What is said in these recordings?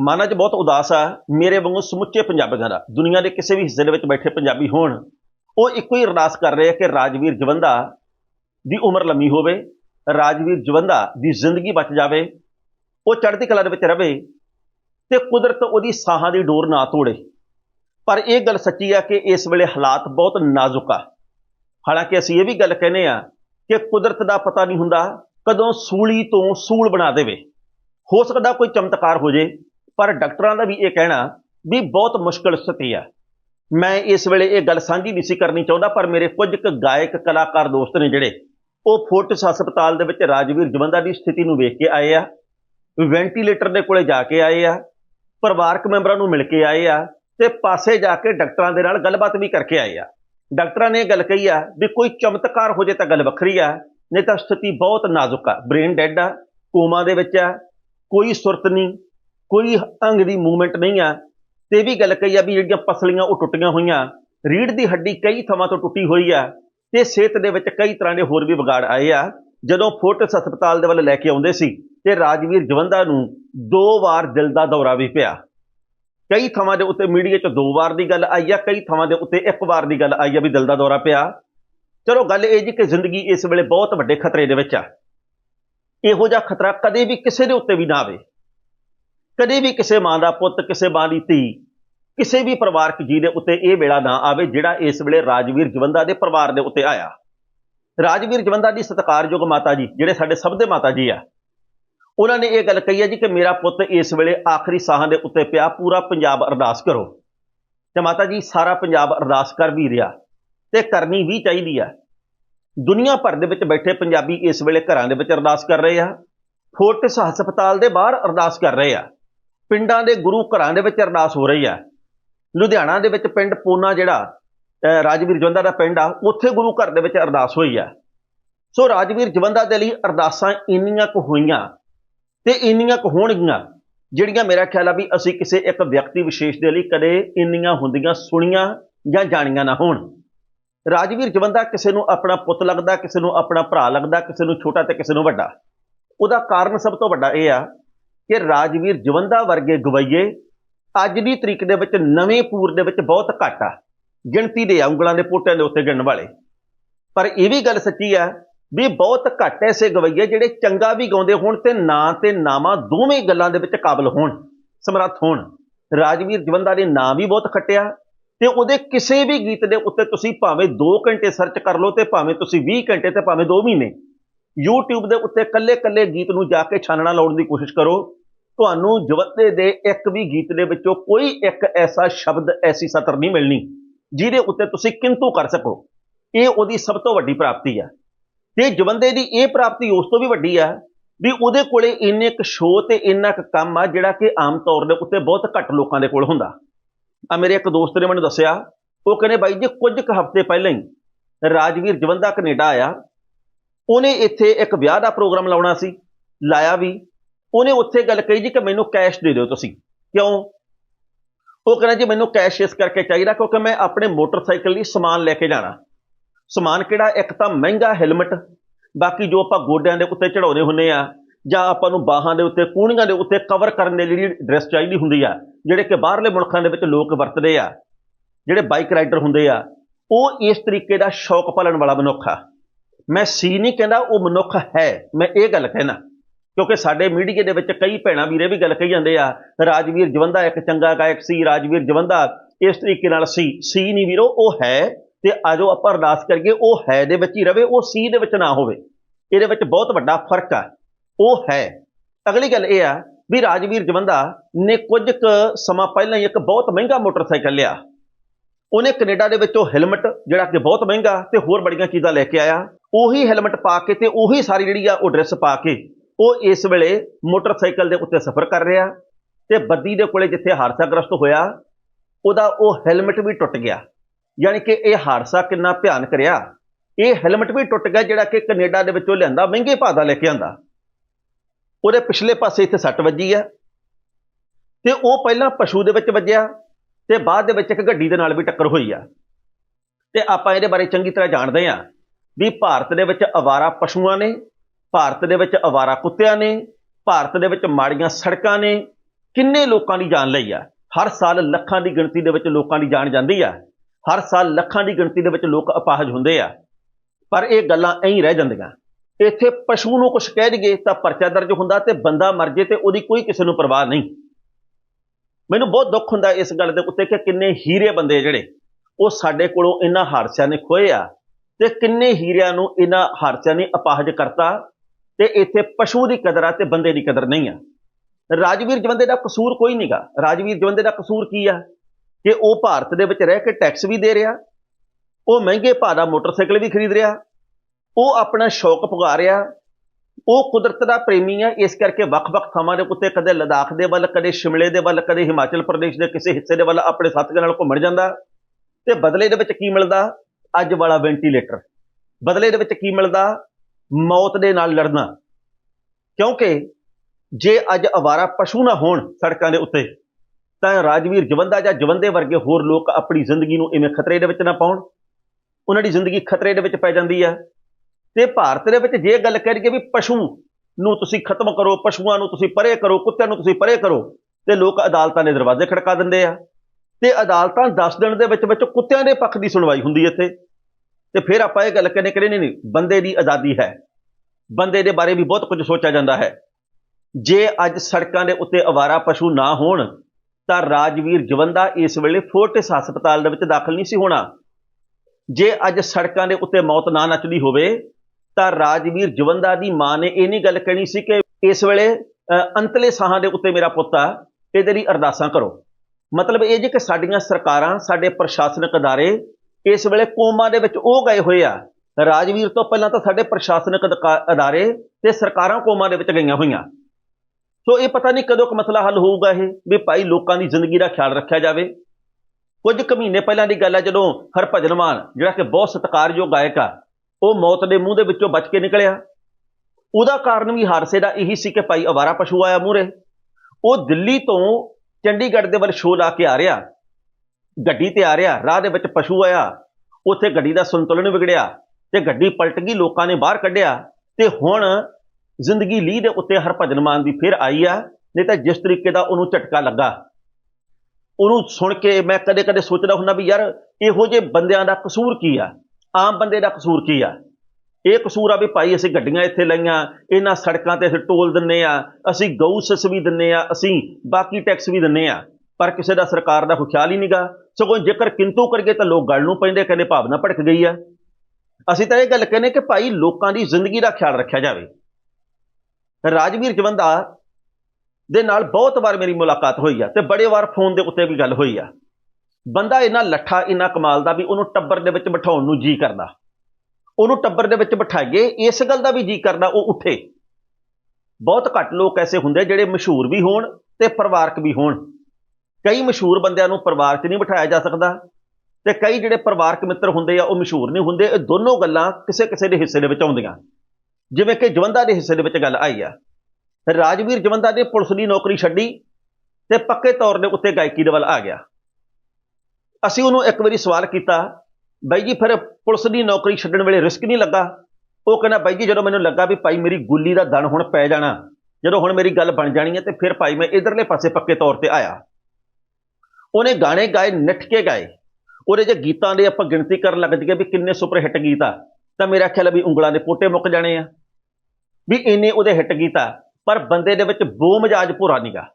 ਮਨ ਅੱਜ ਬਹੁਤ ਉਦਾਸ ਆ, ਮੇਰੇ ਵਾਂਗੂ ਸਮੁੱਚੇ ਪੰਜਾਬੀਆਂ ਦਾ। ਦੁਨੀਆ ਦੇ ਕਿਸੇ ਵੀ ਹਿੱਸੇ ਦੇ ਵਿੱਚ ਬੈਠੇ ਪੰਜਾਬੀ ਹੋਣ, ਉਹ ਇੱਕੋ ਹੀ ਅਰਦਾਸ ਕਰ ਰਹੇ ਆ ਕਿ ਰਾਜਵੀਰ ਜਵੰਦਾ ਦੀ ਉਮਰ ਲੰਮੀ ਹੋਵੇ, ਰਾਜਵੀਰ ਜਵੰਦਾ ਦੀ ਜ਼ਿੰਦਗੀ ਬਚ ਜਾਵੇ, ਉਹ ਚੜ੍ਹਦੀ ਕਲਾ ਦੇ ਵਿੱਚ ਰਵੇ ਤੇ ਕੁਦਰਤ ਉਹਦੀ ਸਾਹਾਂ ਦੀ ਡੋਰ ਨਾ ਤੋੜੇ। ਪਰ ਇਹ ਗੱਲ ਸੱਚੀ ਆ ਕਿ ਇਸ ਵੇਲੇ ਹਾਲਾਤ ਬਹੁਤ ਨਾਜ਼ੁਕ ਆ। ਹਾਲਾਂਕਿ ਅਸੀਂ ਇਹ ਵੀ ਗੱਲ ਕਹਿੰਦੇ ਆ ਕਿ ਕੁਦਰਤ ਦਾ ਪਤਾ ਨਹੀਂ ਹੁੰਦਾ ਕਦੋਂ ਸੂਲੀ ਤੋਂ ਸੂਲ ਬਣਾ ਦੇਵੇ। ਹੋ ਸਕਦਾ ਕੋਈ ਚਮਤਕਾਰ ਹੋ ਜੇ ਪਰ ਡਾਕਟਰਾਂ ਦਾ ਵੀ ਇਹ ਕਹਿਣਾ ਵੀ ਬਹੁਤ ਮੁਸ਼ਕਲ ਸਥਿਤੀ ਆ। ਮੈਂ ਇਸ ਵੇਲੇ ਇਹ ਗੱਲ ਸਾਂਝੀ ਨਹੀਂ ਸੀ ਕਰਨੀ ਚਾਹੁੰਦਾ, ਪਰ ਮੇਰੇ ਕੁਝ ਕੁ ਗਾਇਕ, ਕਲਾਕਾਰ ਦੋਸਤ ਨੇ ਜਿਹੜੇ, ਉਹ ਫੋਰਟਿਸ ਹਸਪਤਾਲ ਦੇ ਵਿੱਚ ਰਾਜਵੀਰ ਜਵੰਦਾ ਦੀ ਸਥਿਤੀ ਨੂੰ ਵੇਖ ਕੇ ਆਏ ਆ, ਵੈਂਟੀਲੇਟਰ ਦੇ ਕੋਲੇ ਜਾ ਕੇ ਆਏ ਆ, ਪਰਿਵਾਰਕ ਮੈਂਬਰਾਂ ਨੂੰ ਮਿਲ ਕੇ ਆਏ ਆ ਤੇ ਪਾਸੇ ਜਾ ਕੇ ਡਾਕਟਰਾਂ ਦੇ ਨਾਲ ਗੱਲਬਾਤ ਵੀ ਕਰਕੇ ਆਏ ਆ। ਡਾਕਟਰਾਂ ਨੇ ਇਹ ਗੱਲ ਕਹੀ ਆ ਵੀ ਕੋਈ ਚਮਤਕਾਰ ਹੋ ਜੇ ਤਾਂ ਗੱਲ ਵੱਖਰੀ ਆ, ਨਹੀਂ ਤਾਂ ਸਥਿਤੀ ਬਹੁਤ ਨਾਜ਼ੁਕ ਆ। ਬ੍ਰੇਨ ਡੈਡ ਆ, ਕੋਮਾ ਦੇ ਵਿੱਚ ਆ, ਕੋਈ ਸੁਰਤ ਨਹੀਂ ਕੋਈ ਅੰਗ ਦੀ ਮੂਵਮੈਂਟ ਨਹੀਂ ਆ। ਤੇ ਇਹ ਵੀ ਗੱਲ ਕਹੀ ਆ ਵੀ ਜਿਹੜੀਆਂ ਪਸਲੀਆਂ ਉਹ ਟੁੱਟੀਆਂ ਹੋਈਆਂ। ਰੀੜ ਦੀ ਹੱਡੀ ਕਈ ਥਾਵਾਂ ਤੋਂ ਟੁੱਟੀ ਹੋਈ ਆ ਤੇ ਸਿਹਤ ਦੇ ਵਿੱਚ ਕਈ ਤਰ੍ਹਾਂ ਦੇ ਹੋਰ ਵੀ ਵਿਗਾੜ ਆਏ ਆ। ਜਦੋਂ ਫੋਰਟਿਸ ਹਸਪਤਾਲ ਦੇ ਵੱਲ ਲੈ ਕੇ ਆਉਂਦੇ ਸੀ ਤੇ ਰਾਜਵੀਰ ਜਵੰਦਾ ਨੂੰ ਦੋ ਵਾਰ ਦਿਲ ਦਾ ਦੌਰਾ ਵੀ ਪਿਆ। ਕਈ ਥਾਵਾਂ ਦੇ ਉੱਤੇ ਮੀਡੀਆ 'ਚ ਦੋ ਵਾਰ ਦੀ ਗੱਲ ਆਈ ਆ, ਕਈ ਥਾਵਾਂ ਦੇ ਉੱਤੇ ਇੱਕ ਵਾਰ ਦੀ ਗੱਲ ਆਈ ਆ ਵੀ ਦਿਲ ਦਾ ਦੌਰਾ ਪਿਆ। ਚਲੋ ਗੱਲ ਇਹ ਜੀ ਕਿ ਜ਼ਿੰਦਗੀ ਇਸ ਵੇਲੇ ਬਹੁਤ ਵੱਡੇ ਖਤਰੇ ਦੇ ਵਿੱਚ ਆ। ਇਹੋ ਜਿਹਾ ਖਤਰਾ ਕਦੇ ਵੀ ਕਿਸੇ ਦੇ ਉੱਤੇ ਵੀ ਨਾ ਆਵੇ। ਕਦੇ ਵੀ ਕਿਸੇ ਮਾਂ ਦਾ ਪੁੱਤ, ਕਿਸੇ ਮਾਂ ਦੀ ਧੀ, ਕਿਸੇ ਵੀ ਪਰਿਵਾਰਕ ਜੀ ਦੇ ਉੱਤੇ ਇਹ ਵੇਲਾ ਨਾ ਆਵੇ ਜਿਹੜਾ ਇਸ ਵੇਲੇ ਰਾਜਵੀਰ ਜਵੰਦਾ ਦੇ ਪਰਿਵਾਰ ਦੇ ਉੱਤੇ ਆਇਆ। ਰਾਜਵੀਰ ਜਵੰਦਾ ਦੀ ਸਤਿਕਾਰਯੋਗ ਮਾਤਾ ਜੀ, ਜਿਹੜੇ ਸਾਡੇ ਸਭ ਦੇ ਮਾਤਾ ਜੀ ਆ, ਉਹਨਾਂ ਨੇ ਇਹ ਗੱਲ ਕਹੀ ਹੈ ਜੀ ਕਿ ਮੇਰਾ ਪੁੱਤ ਇਸ ਵੇਲੇ ਆਖਰੀ ਸਾਹਾਂ ਦੇ ਉੱਤੇ ਪਿਆ, ਪੂਰਾ ਪੰਜਾਬ ਅਰਦਾਸ ਕਰੋ। ਤੇ ਮਾਤਾ ਜੀ, ਸਾਰਾ ਪੰਜਾਬ ਅਰਦਾਸ ਕਰ ਵੀ ਰਿਹਾ ਤੇ ਕਰਨੀ ਵੀ ਚਾਹੀਦੀ ਆ। ਦੁਨੀਆ ਭਰ ਦੇ ਵਿੱਚ ਬੈਠੇ ਪੰਜਾਬੀ ਇਸ ਵੇਲੇ ਘਰਾਂ ਦੇ ਵਿੱਚ ਅਰਦਾਸ ਕਰ ਰਹੇ ਆ, ਫੋਰਟਿਸ ਹਸਪਤਾਲ ਦੇ ਬਾਹਰ ਅਰਦਾਸ ਕਰ ਰਹੇ ਆ। ਪਿੰਡਾਂ ਦੇ ਗੁਰੂ ਘਰਾਂ ਦੇ ਵਿੱਚ ਅਰਦਾਸ ਹੋ ਰਹੀ ਆ ਲੁਧਿਆਣਾ ਦੇ ਵਿੱਚ ਪਿੰਡ ਪੋਨਾ ਜਿਹੜਾ ਰਾਜਵੀਰ ਜਵੰਦਾ ਦਾ ਪਿੰਡ ਆ, ਉੱਥੇ ਗੁਰੂ ਘਰ ਦੇ ਵਿੱਚ ਅਰਦਾਸ ਹੋਈ ਆ ਸੋ ਰਾਜਵੀਰ ਜਵੰਦਾ ਦੇ ਲਈ ਅਰਦਾਸਾਂ ਇੰਨੀਆਂ ਕੁ ਹੋਈਆਂ ਤੇ ਇੰਨੀਆਂ ਕੁ ਹੋਣਗੀਆਂ, ਜਿਹੜੀਆਂ ਮੇਰਾ ਖਿਆਲ ਆ ਵੀ ਅਸੀਂ ਕਿਸੇ ਇੱਕ ਵਿਅਕਤੀ ਵਿਸ਼ੇਸ਼ ਦੇ ਲਈ ਕਦੇ ਇੰਨੀਆਂ ਹੁੰਦੀਆਂ ਸੁਣੀਆਂ ਜਾਂ ਜਾਣੀਆਂ ਨਾ ਹੋਣ। ਰਾਜਵੀਰ ਜਵੰਦਾ ਕਿਸੇ ਨੂੰ ਆਪਣਾ ਪੁੱਤ ਲੱਗਦਾ, ਕਿਸੇ ਨੂੰ ਆਪਣਾ ਭਰਾ ਲੱਗਦਾ, ਕਿਸੇ ਨੂੰ ਛੋਟਾ ਤੇ ਕਿਸੇ ਨੂੰ ਵੱਡਾ। ਉਹਦਾ ਕਾਰਨ ਸਭ ਤੋਂ ਵੱਡਾ ਇਹ ਆ ਕਿ ਰਾਜਵੀਰ ਜਵੰਦਾ ਵਰਗੇ ਗਵਈਏ ਅੱਜ ਦੀ ਤਰੀਕ ਦੇ ਵਿੱਚ ਨਵੇਂ ਪੂਰ ਦੇ ਵਿੱਚ ਬਹੁਤ ਘੱਟ। ਆ ਗਿਣਤੀ ਦੇ ਆ, ਉਂਗਲਾਂ ਦੇ ਪੋਟਿਆਂ ਦੇ ਉੱਤੇ ਗਿਣਨ ਵਾਲੇ। ਪਰ ਇਹ ਵੀ ਗੱਲ ਸੱਚੀ ਆ ਵੀ ਬਹੁਤ ਘੱਟ ਐਸੇ ਗਵਈਏ ਜਿਹੜੇ ਚੰਗਾ ਵੀ ਗਾਉਂਦੇ ਹੋਣ ਤੇ ਨਾਂ ਤੇ ਨਾਵਾਂ ਦੋਵੇਂ ਗੱਲਾਂ ਦੇ ਵਿੱਚ ਕਾਬਲ ਹੋਣ ਸਮਰੱਥ ਹੋਣ। ਰਾਜਵੀਰ ਜਵੰਦਾ ਦੇ ਨਾਂ ਵੀ ਬਹੁਤ ਖੱਟਿਆ ਤੇ ਉਹਦੇ ਕਿਸੇ ਵੀ ਗੀਤ ਦੇ ਉੱਤੇ ਤੁਸੀਂ ਭਾਵੇਂ 2 ਘੰਟੇ ਸਰਚ ਕਰ ਲਓ ਤੇ ਭਾਵੇਂ ਤੁਸੀਂ 20 ਘੰਟੇ ਤੇ ਭਾਵੇਂ 2 ਮਹੀਨੇ YouTube ਦੇ ਉੱਤੇ ਕੱਲੇ-ਕੱਲੇ ਗੀਤ ਨੂੰ ਜਾ ਕੇ ਛਾਨਣਾ ਲਾਉਣ ਦੀ ਕੋਸ਼ਿਸ਼ ਕਰੋ। ਤੁਹਾਨੂੰ ਜਵੰਦੇ ਦੇ ਇੱਕ ਵੀ ਗੀਤ ਦੇ ਵਿੱਚੋਂ ਕੋਈ ਇੱਕ ਐਸਾ ਸ਼ਬਦ, ਐਸੀ ਸਤਰ ਨਹੀਂ ਮਿਲਣੀ, ਜਿਹਦੇ ਉੱਤੇ ਤੁਸੀਂ ਕਿੰਤੂ ਕਰ ਸਕੋ। ਇਹ ਉਹਦੀ ਸਭ ਤੋਂ ਵੱਡੀ ਪ੍ਰਾਪਤੀ ਆ। ਤੇ ਜਵੰਦੇ ਦੀ ਇਹ ਪ੍ਰਾਪਤੀ ਉਸ ਤੋਂ ਵੀ ਵੱਡੀ ਆ ਵੀ ਉਹਦੇ ਕੋਲੇ ਇੰਨੇ ਕੁ ਸ਼ੋਅ ਤੇ ਇੰਨਾ ਕੁ ਕੰਮ ਆ ਜਿਹੜਾ ਕਿ ਆਮ ਤੌਰ ਦੇ ਉੱਤੇ ਬਹੁਤ ਘੱਟ ਲੋਕਾਂ ਦੇ ਕੋਲ ਹੁੰਦਾ। ਆ ਮੇਰੇ ਇੱਕ ਦੋਸਤ ਨੇ ਮੈਨੂੰ ਦੱਸਿਆ, ਉਹ ਕਹਿੰਦੇ ਬਾਈ ਜੀ ਕੁਝ ਕੁ ਹਫ਼ਤੇ ਪਹਿਲਾਂ ਹੀ ਰਾਜਵੀਰ ਜਵੰਦਾ ਕੈਨੇਡਾ ਆਇਆ। ਉਹਨੇ ਇੱਥੇ ਇੱਕ ਵਿਆਹ ਦਾ ਪ੍ਰੋਗਰਾਮ ਲਾਉਣਾ ਸੀ, ਲਾਇਆ ਵੀ। ਉਹਨੇ ਉੱਥੇ ਗੱਲ ਕਹੀ ਜੀ ਕਿ ਮੈਨੂੰ ਕੈਸ਼ ਦੇ ਦਿਓ ਤੁਸੀਂ। ਕਿਉਂ? ਉਹ ਕਹਿੰਦਾ ਜੀ ਮੈਨੂੰ ਕੈਸ਼ ਇਸ ਕਰਕੇ ਚਾਹੀਦਾ ਕਿਉਂਕਿ ਮੈਂ ਆਪਣੇ ਮੋਟਰਸਾਈਕਲ ਲਈ ਸਮਾਨ ਲੈ ਕੇ ਜਾਣਾ। ਸਮਾਨ ਕਿਹੜਾ? ਇੱਕ ਤਾਂ ਮਹਿੰਗਾ ਹੈਲਮਟ। ਬਾਕੀ ਜੋ ਆਪਾਂ ਗੋਡਿਆਂ ਦੇ ਉੱਤੇ ਚੜਾਉਂਦੇ ਹੁੰਨੇ ਆ, ਜਾਂ ਆਪਾਂ ਨੂੰ ਬਾਹਾਂ ਦੇ ਉੱਤੇ ਕੂਣੀਆਂ ਦੇ ਉੱਤੇ ਕਵਰ ਕਰਨ ਦੇ ਲਈ ਜਿਹੜੀ ਡਰੈਸ ਚਾਹੀਦੀ ਹੁੰਦੀ ਆ, ਜਿਹੜੇ ਕਿ ਬਾਹਰਲੇ ਮੁਲਕਾਂ ਦੇ ਵਿੱਚ ਲੋਕ ਵਰਤਦੇ ਆ, ਜਿਹੜੇ ਬਾਈਕ ਰਾਈਡਰ ਹੁੰਦੇ ਆ, ਉਹ ਇਸ ਤਰੀਕੇ ਦਾ ਸ਼ੌਕ ਪਾਲਣ ਵਾਲਾ ਮਨੁੱਖ ਆ। ਮੈਂ ਸੀ ਨਹੀਂ ਕਹਿੰਦਾ ਉਹ ਮਨੁੱਖ ਹੈ, ਮੈਂ ਇਹ ਗੱਲ ਕਹਿਣਾ। ਕਿਉਂਕਿ ਸਾਡੇ ਮੀਡੀਆ ਦੇ ਵਿੱਚ ਕਈ ਭੈਣਾਂ ਵੀਰੇ ਵੀ ਗੱਲ ਕਹੀ ਜਾਂਦੇ ਆ, ਰਾਜਵੀਰ ਜਵੰਦਾ ਇੱਕ ਚੰਗਾ ਗਾਇਕ ਸੀ, ਰਾਜਵੀਰ ਜਵੰਦਾ ਇਸ ਤਰੀਕੇ ਨਾਲ ਸੀ ਸੀ ਨਹੀਂ ਵੀਰੋ, ਉਹ ਹੈ ਤੇ ਆਜੋ ਆਪਾਂ ਅਰਦਾਸ ਕਰੀਏ, ਉਹ ਹੈ ਦੇ ਵਿੱਚ ਹੀ ਰਵੇ, ਉਹ ਸੀ ਦੇ ਵਿੱਚ ਨਾ ਹੋਵੇ। ਇਹਦੇ ਵਿੱਚ ਬਹੁਤ ਵੱਡਾ ਫ਼ਰਕ ਆ, ਉਹ ਹੈ। ਅਗਲੀ ਗੱਲ ਇਹ ਆ ਵੀ ਰਾਜਵੀਰ ਜਵੰਦਾ ਨੇ ਕੁਝ ਕੁ ਸਮਾਂ ਪਹਿਲਾਂ ਹੀ ਇੱਕ ਬਹੁਤ ਮਹਿੰਗਾ ਮੋਟਰਸਾਈਕਲ ਲਿਆ। ਉਹਨੇ ਕੈਨੇਡਾ ਦੇ ਵਿੱਚ ਉਹ ਹੈਲਮਟ, ਜਿਹੜਾ ਕਿ ਬਹੁਤ ਮਹਿੰਗਾ ਤੇ ਹੋਰ ਬੜੀਆਂ ਚੀਜ਼ਾਂ ਲੈ ਕੇ ਆਇਆ, ਉਹੀ ਹੈਲਮਟ ਪਾ ਕੇ ਤੇ ਉਹੀ ਸਾਰੀ ਜਿਹੜੀ ਆ ਉਹ ਡਰੈਸ ਪਾ ਕੇ ਉਹ ਇਸ ਵੇਲੇ ਮੋਟਰਸਾਈਕਲ ਦੇ ਉੱਤੇ ਸਫ਼ਰ ਕਰ ਰਿਹਾ ਤੇ ਬੱਦੀ ਦੇ ਕੋਲੇ ਜਿੱਥੇ ਹਾਦਸਾਗ੍ਰਸਤ ਹੋਇਆ, ਉਹਦਾ ਉਹ ਹੈਲਮਟ ਵੀ ਟੁੱਟ ਗਿਆ। ਯਾਨੀ ਕਿ ਇਹ ਹਾਦਸਾ ਕਿੰਨਾ ਭਿਆਨਕ ਰਿਹਾ। ਇਹ ਹੈਲਮਟ ਵੀ ਟੁੱਟ ਗਿਆ ਜਿਹੜਾ ਕਿ ਕੈਨੇਡਾ ਦੇ ਵਿੱਚੋਂ ਲਿਆਂਦਾ, ਮਹਿੰਗੇ ਭਾਅ ਦਾ ਲੈ ਕੇ ਆਂਦਾ। ਉਹਦੇ ਪਿਛਲੇ ਪਾਸੇ ਇੱਥੇ ਸੱਟ ਵੱਜੀ ਆ ਤੇ ਉਹ ਪਹਿਲਾਂ ਪਸ਼ੂ ਦੇ ਵਿੱਚ ਵੱਜਿਆ ਤੇ ਬਾਅਦ ਦੇ ਵਿੱਚ ਇੱਕ ਗੱਡੀ ਦੇ ਨਾਲ ਵੀ ਟੱਕਰ ਹੋਈ ਆ। ਤੇ ਆਪਾਂ ਇਹਦੇ ਬਾਰੇ ਚੰਗੀ ਤਰ੍ਹਾਂ ਜਾਣਦੇ ਆ ਵੀ ਭਾਰਤ ਦੇ ਵਿੱਚ ਅਵਾਰਾ ਪਸ਼ੂਆਂ ਨੇ ਭਾਰਤ ਦੇ ਵਿੱਚ ਅਵਾਰਾ ਕੁੱਤਿਆਂ ਨੇ, ਭਾਰਤ ਦੇ ਵਿੱਚ ਮਾੜੀਆਂ ਸੜਕਾਂ ਨੇ, ਕਿੰਨੇ ਲੋਕਾਂ ਦੀ ਜਾਨ ਲਈ ਆ? ਹਰ ਸਾਲ ਲੱਖਾਂ ਦੀ ਗਿਣਤੀ ਦੇ ਵਿੱਚ ਲੋਕਾਂ ਦੀ ਜਾਨ ਜਾਂਦੀ ਆ। ਹਰ ਸਾਲ ਲੱਖਾਂ ਦੀ ਗਿਣਤੀ ਦੇ ਵਿੱਚ ਲੋਕ ਅਪਾਹਜ ਹੁੰਦੇ ਆ। ਪਰ ਇਹ ਗੱਲਾਂ ਐਂ ਰਹਿ ਜਾਂਦੀਆਂ। ਇੱਥੇ ਪਸ਼ੂ ਨੂੰ ਕੁਝ ਕਹਿ ਦਈਏ ਤਾਂ ਪਰਚਾ ਦਰਜ ਹੁੰਦਾ ਤੇ ਬੰਦਾ ਮਰ ਜੇ ਤੇ ਉਹਦੀ ਕੋਈ ਕਿਸੇ ਨੂੰ ਪਰਵਾਹ ਨਹੀਂ। ਮੈਨੂੰ ਬਹੁਤ ਦੁੱਖ ਹੁੰਦਾ ਇਸ ਗੱਲ ਦੇ ਉੱਤੇ ਕਿ ਕਿੰਨੇ ਹੀਰੇ ਬੰਦੇ ਜਿਹੜੇ, ਉਹ ਸਾਡੇ ਕੋਲੋਂ ਇਹਨਾਂ ਹਾਦਸਿਆਂ ਨੇ ਖੋਏ ਆ ਤੇ ਕਿੰਨੇ ਹੀਰਿਆਂ ਨੂੰ ਇਹਨਾਂ ਹਾਦਸਿਆਂ ਨੇ ਅਪਾਹਜ ਕਰਤਾ ਤੇ ਇੱਥੇ ਪਸ਼ੂ ਦੀ ਕਦਰ ਆ ਤੇ ਬੰਦੇ ਦੀ ਕਦਰ ਨਹੀਂ ਆ। ਰਾਜਵੀਰ ਜਵੰਦੇ ਦਾ ਕਸੂਰ ਕੋਈ ਨਹੀਂਗਾ ਰਾਜਵੀਰ ਜਵੰਦੇ ਦਾ ਕਸੂਰ ਕੀ ਆ? ਕਿ ਉਹ ਭਾਰਤ ਦੇ ਵਿੱਚ ਰਹਿ ਕੇ ਟੈਕਸ ਵੀ ਦੇ ਰਿਹਾ, ਉਹ ਮਹਿੰਗੇ ਭਾਅ ਦਾ ਮੋਟਰਸਾਈਕਲ ਵੀ ਖਰੀਦ ਰਿਹਾ, ਉਹ ਆਪਣਾ ਸ਼ੌਕ ਪੁਗਾ ਰਿਹਾ ਉਹ ਕੁਦਰਤ ਦਾ ਪ੍ਰੇਮੀ ਹੈ ਇਸ ਕਰਕੇ ਵੱਖ-ਵੱਖ ਥਾਵਾਂ ਦੇ ਉੱਤੇ ਕਦੇ ਲਦਾਖ ਦੇ ਵੱਲ, ਕਦੇ ਸ਼ਿਮਲੇ ਦੇ ਵੱਲ, ਕਦੇ ਹਿਮਾਚਲ ਪ੍ਰਦੇਸ਼ ਦੇ ਕਿਸੇ ਹਿੱਸੇ ਦੇ ਵੱਲ ਆਪਣੇ ਸਾਥੀਆਂ ਨਾਲ ਘੁੰਮਣ ਜਾਂਦਾ। ਤੇ ਬਦਲੇ ਦੇ ਵਿੱਚ ਕੀ ਮਿਲਦਾ? ਅੱਜ ਵਾਲਾ ਵੈਂਟੀਲੇਟਰ ਬਦਲੇ ਦੇ ਵਿੱਚ ਕੀ ਮਿਲਦਾ? ਮੌਤ ਦੇ ਨਾਲ ਲੜਨਾ। ਕਿਉਂਕਿ ਜੇ ਅੱਜ ਅਵਾਰਾ ਪਸ਼ੂ ਨਾ ਹੋਣ ਸੜਕਾਂ ਦੇ ਉੱਤੇ, ਤਾਂ ਰਾਜਵੀਰ ਜਵੰਦਾ ਜਾਂ ਜਵੰਦੇ ਵਰਗੇ ਹੋਰ ਲੋਕ ਆਪਣੀ ਜ਼ਿੰਦਗੀ ਨੂੰ ਇਵੇਂ ਖਤਰੇ ਦੇ ਵਿੱਚ ਨਾ ਪਾਉਣ। ਉਹਨਾਂ ਦੀ ਜ਼ਿੰਦਗੀ ਖਤਰੇ ਦੇ ਵਿੱਚ ਪੈ ਜਾਂਦੀ ਹੈ ਤੇ ਭਾਰਤ ਦੇ ਵਿੱਚ ਜੇ ਗੱਲ ਕਰੀਏ ਵੀ ਪਸ਼ੂ ਨੂੰ ਤੁਸੀਂ ਖਤਮ ਕਰੋ, ਪਸ਼ੂਆਂ ਨੂੰ ਤੁਸੀਂ ਪਰੇ ਕਰੋ, ਕੁੱਤਿਆਂ ਨੂੰ ਤੁਸੀਂ ਪਰੇ ਕਰੋ, ਤੇ ਲੋਕ ਅਦਾਲਤਾਂ ਦੇ ਦਰਵਾਜ਼ੇ ਖੜਕਾ ਦਿੰਦੇ ਆ। ਤੇ ਅਦਾਲਤਾਂ 10 ਦਿਨ ਦੇ ਵਿੱਚ ਵਿੱਚ ਕੁੱਤਿਆਂ ਦੇ ਪੱਖ ਦੀ ਸੁਣਵਾਈ ਹੁੰਦੀ ਇੱਥੇ। ਤੇ ਫਿਰ ਆਪਾਂ ਇਹ ਗੱਲ ਕਹਿੰਦੇ ਕਿ ਨਹੀਂ ਨਹੀਂ ਬੰਦੇ ਦੀ ਆਜ਼ਾਦੀ ਹੈ। ਬੰਦੇ ਦੇ ਬਾਰੇ ਵੀ ਬਹੁਤ ਕੁਝ ਸੋਚਿਆ ਜਾਂਦਾ ਹੈ। ਜੇ ਅੱਜ ਸੜਕਾਂ ਦੇ ਉੱਤੇ ਅਵਾਰਾ ਪਸ਼ੂ ਨਾ ਹੋਣ, ਤਾਂ ਰਾਜਵੀਰ ਜਵੰਦਾ ਇਸ ਵੇਲੇ ਫੋਰਟਿਸ ਹਸਪਤਾਲ ਦੇ ਵਿੱਚ ਦਾਖਲ ਨਹੀਂ ਸੀ ਹੋਣਾ। ਜੇ ਅੱਜ ਸੜਕਾਂ ਦੇ ਉੱਤੇ ਮੌਤ ਨਾ ਨੱਚਦੀ ਹੋਵੇ, ਤਾਂ ਰਾਜਵੀਰ ਜਵੰਦਾ ਦੀ ਮਾਂ ਨੇ ਇਹ ਨਹੀਂ ਗੱਲ ਕਹਿਣੀ ਸੀ ਕਿ ਇਸ ਵੇਲੇ ਅੰਤਲੇ ਸਾਹਾਂ ਦੇ ਉੱਤੇ ਮੇਰਾ ਪੁੱਤ ਆ, ਇਹਦੇ ਲਈ ਅਰਦਾਸਾਂ ਕਰੋ। ਮਤਲਬ ਇਹ ਜੇ ਕਿ ਸਾਡੀਆਂ ਸਰਕਾਰਾਂ, ਸਾਡੇ ਪ੍ਰਸ਼ਾਸਨਿਕ ਅਦਾਰੇ ਇਸ ਵੇਲੇ ਕੋਮਾ ਦੇ ਵਿੱਚ ਉਹ ਗਏ ਹੋਏ ਆ। ਰਾਜਵੀਰ ਤੋਂ ਪਹਿਲਾਂ ਤਾਂ ਸਾਡੇ ਪ੍ਰਸ਼ਾਸਨਿਕ ਅਧਿਕਾ- ਅਦਾਰੇ ਤੇ ਸਰਕਾਰਾਂ ਕੋਮਾ ਦੇ ਵਿੱਚ ਗਈਆਂ ਹੋਈਆਂ। ਸੋ ਇਹ ਪਤਾ ਨਹੀਂ ਕਦੋਂ ਕੁ ਮਸਲਾ ਹੱਲ ਹੋਊਗਾ ਇਹ, ਵੀ ਭਾਈ ਲੋਕਾਂ ਦੀ ਜ਼ਿੰਦਗੀ ਦਾ ਖਿਆਲ ਰੱਖਿਆ ਜਾਵੇ। ਕੁਝ ਕੁ ਮਹੀਨੇ ਪਹਿਲਾਂ ਦੀ ਗੱਲ ਹੈ ਜਦੋਂ ਹਰਭਜਨ ਮਾਨ, ਜਿਹੜਾ ਕਿ ਬਹੁਤ ਸਤਿਕਾਰਯੋਗ ਗਾਇਕ ਆ, ਉਹ ਮੌਤ ਦੇ ਮੂੰਹ ਦੇ ਵਿੱਚੋਂ ਬਚ ਕੇ ਨਿਕਲਿਆ। ਉਹਦਾ ਕਾਰਨ ਵੀ ਹਾਦਸੇ ਦਾ ਇਹੀ ਸੀ ਕਿ ਭਾਈ ਅਵਾਰਾ ਪਸ਼ੂ ਆਇਆ ਮੂਹਰੇ। ਉਹ ਦਿੱਲੀ ਤੋਂ ਚੰਡੀਗੜ੍ਹ ਦੇ ਵੱਲ ਸ਼ੋਅ ਲਾ ਕੇ ਆ ਰਿਹਾ। ਗੱਡੀ ਤੇ ਆ ਰਿਹਾ, ਰਾਹ ਦੇ ਵਿੱਚ ਪਸ਼ੂ ਆਇਆ, ਉੱਥੇ ਗੱਡੀ ਦਾ ਸੰਤੁਲਨ ਵਿਗੜਿਆ ਤੇ ਗੱਡੀ ਪਲਟ ਗਈ, ਲੋਕਾਂ ਨੇ ਬਾਹਰ ਕੱਢਿਆ ਤੇ ਹੁਣ ਜ਼ਿੰਦਗੀ ਲੀਹ ਦੇ ਉੱਤੇ ਹਰਭਜਨ ਮਾਨ ਦੀ ਫਿਰ ਆਈ ਆ, ਨਹੀਂ ਤਾਂ ਜਿਸ ਤਰੀਕੇ ਦਾ ਉਹਨੂੰ ਝਟਕਾ ਲੱਗਾ। ਉਹਨੂੰ ਸੁਣ ਕੇ ਮੈਂ ਕਦੇ-ਕਦੇ ਸੋਚਦਾ ਹੁੰਦਾ ਵੀ ਯਾਰ ਇਹੋ ਜਿਹੇ ਬੰਦਿਆਂ ਦਾ ਕਸੂਰ ਕੀ ਆ? ਆਮ ਬੰਦੇ ਦਾ ਕਸੂਰ ਕੀ ਆ? ਇਹ ਕਸੂਰ ਆ ਵੀ ਭਾਈ ਅਸੀਂ ਗੱਡੀਆਂ ਇੱਥੇ ਲਈਆਂ, ਇਹਨਾਂ ਸੜਕਾਂ ਤੇ ਅਸੀਂ ਟੋਲ ਦਿੰਨੇ ਆ, ਅਸੀਂ ਗਊ ਸਸ ਵੀ ਦਿੰਨੇ ਆ, ਅਸੀਂ ਬਾਕੀ ਟੈਕਸ ਵੀ ਦਿੰਨੇ ਆ, ਪਰ ਕਿਸੇ ਦਾ ਸਰਕਾਰ ਦਾ ਕੋਈ ਖਿਆਲ ਹੀ ਨਹੀਂਗਾ ਸਗੋਂ ਜੇਕਰ ਕਿੰਤੂ ਕਰੀਏ ਤਾਂ ਲੋਕ ਗੱਲ ਨੂੰ ਪੈਂਦੇ, ਕਹਿੰਦੇ ਭਾਵਨਾ ਭੜਕ ਗਈ ਆ। ਅਸੀਂ ਤਾਂ ਇਹ ਗੱਲ ਕਹਿੰਦੇ ਕਿ ਭਾਈ ਲੋਕਾਂ ਦੀ ਜ਼ਿੰਦਗੀ ਦਾ ਖਿਆਲ ਰੱਖਿਆ ਜਾਵੇ। ਰਾਜਵੀਰ ਜਵੰਦਾ ਦੇ ਨਾਲ ਬਹੁਤ ਵਾਰ ਮੇਰੀ ਮੁਲਾਕਾਤ ਹੋਈ ਆ ਤੇ ਬੜੇ ਵਾਰ ਫੋਨ ਦੇ ਉੱਤੇ ਵੀ ਗੱਲ ਹੋਈ ਆ। ਬੰਦਾ ਇੰਨਾ ਲੱਠਾ, ਇੰਨਾ ਕਮਾਲ ਦਾ ਵੀ ਉਹਨੂੰ ਟੱਬਰ ਦੇ ਵਿੱਚ ਬਿਠਾਉਣ ਨੂੰ ਜੀ ਕਰਦਾ। ਉਹਨੂੰ ਟੱਬਰ ਦੇ ਵਿੱਚ ਬਿਠਾਈਏ, ਇਸ ਗੱਲ ਦਾ ਵੀ ਜੀ ਕਰਦਾ, ਉਹ ਉੱਠੇ। ਬਹੁਤ ਘੱਟ ਲੋਕ ਐਸੇ ਹੁੰਦੇ ਜਿਹੜੇ ਮਸ਼ਹੂਰ ਵੀ ਹੋਣ ਤੇ ਪਰਿਵਾਰਕ ਵੀ ਹੋਣ। ਕਈ ਮਸ਼ਹੂਰ ਬੰਦਿਆਂ ਨੂੰ ਪਰਿਵਾਰ 'ਚ ਨਹੀਂ ਬਿਠਾਇਆ ਜਾ ਸਕਦਾ ਤੇ ਕਈ ਜਿਹੜੇ ਪਰਿਵਾਰਕ ਮਿੱਤਰ ਹੁੰਦੇ ਆ, ਉਹ ਮਸ਼ਹੂਰ ਨਹੀਂ ਹੁੰਦੇ। ਇਹ ਦੋਨੋਂ ਗੱਲਾਂ ਕਿਸੇ ਕਿਸੇ ਦੇ ਹਿੱਸੇ ਦੇ ਵਿੱਚ ਆਉਂਦੀਆਂ। ਜਿਵੇਂ ਕਿ ਜਵੰਦਾ ਦੇ ਹਿੱਸੇ ਦੇ ਵਿੱਚ ਗੱਲ ਆਈ ਆ। ਰਾਜਵੀਰ ਜਵੰਦਾ ਨੇ ਪੁਲਿਸ ਦੀ ਨੌਕਰੀ ਛੱਡੀ ਤੇ ਪੱਕੇ ਤੌਰ ਦੇ ਉੱਤੇ ਗਾਇਕੀ ਦੇ ਵੱਲ ਆ ਗਿਆ। ਅਸੀਂ ਉਹਨੂੰ ਇੱਕ ਵਾਰੀ ਸਵਾਲ ਕੀਤਾ, ਬਾਈ ਜੀ, ਫਿਰ ਪੁਲਿਸ ਦੀ ਨੌਕਰੀ ਛੱਡਣ ਵੇਲੇ ਰਿਸਕ ਨਹੀਂ ਲੱਗਾ? ਉਹ ਕਹਿੰਦਾ, ਬਾਈ ਜੀ, ਜਦੋਂ ਮੈਨੂੰ ਲੱਗਾ ਵੀ ਭਾਈ ਮੇਰੀ ਗੁੱਲੀ ਦਾ ਦਣ ਹੁਣ ਪੈ ਜਾਣਾ, ਜਦੋਂ ਹੁਣ ਮੇਰੀ ਗੱਲ ਬਣ ਜਾਣੀ ਹੈ ਤੇ ਫਿਰ ਭਾਈ ਮੈਂ ਇਧਰਲੇ ਪਾਸੇ ਪੱਕੇ ਤੌਰ ਤੇ ਆਇਆ। ਉਹਨੇ ਗਾਣੇ ਗਾਏ, ਨਿੱਠ ਕੇ ਗਾਏ। ਉਹਦੇ ਜੇ ਗੀਤਾਂ ਦੇ ਆਪਾਂ ਗਿਣਤੀ ਕਰਨ ਲੱਗ ਜੀਏ ਵੀ ਕਿੰਨੇ ਸੁਪਰ ਹਿੱਟ ਗੀਤ ਆ, ਤਾਂ ਮੇਰਾ ਖਿਆਲ ਵੀ ਉਂਗਲਾਂ ਦੇ ਪੋਟੇ ਮੁੱਕ ਜਾਣੇ ਆ। ਵੀ ਇੰਨੇ ਉਹਦੇ ਹਿੱਟ ਗੀਤ ਆ, ਪਰ ਬੰਦੇ ਦੇ ਵਿੱਚ ਬੋ ਮਜਾਜ ਭੁਰਾ ਨਹੀਂਗਾ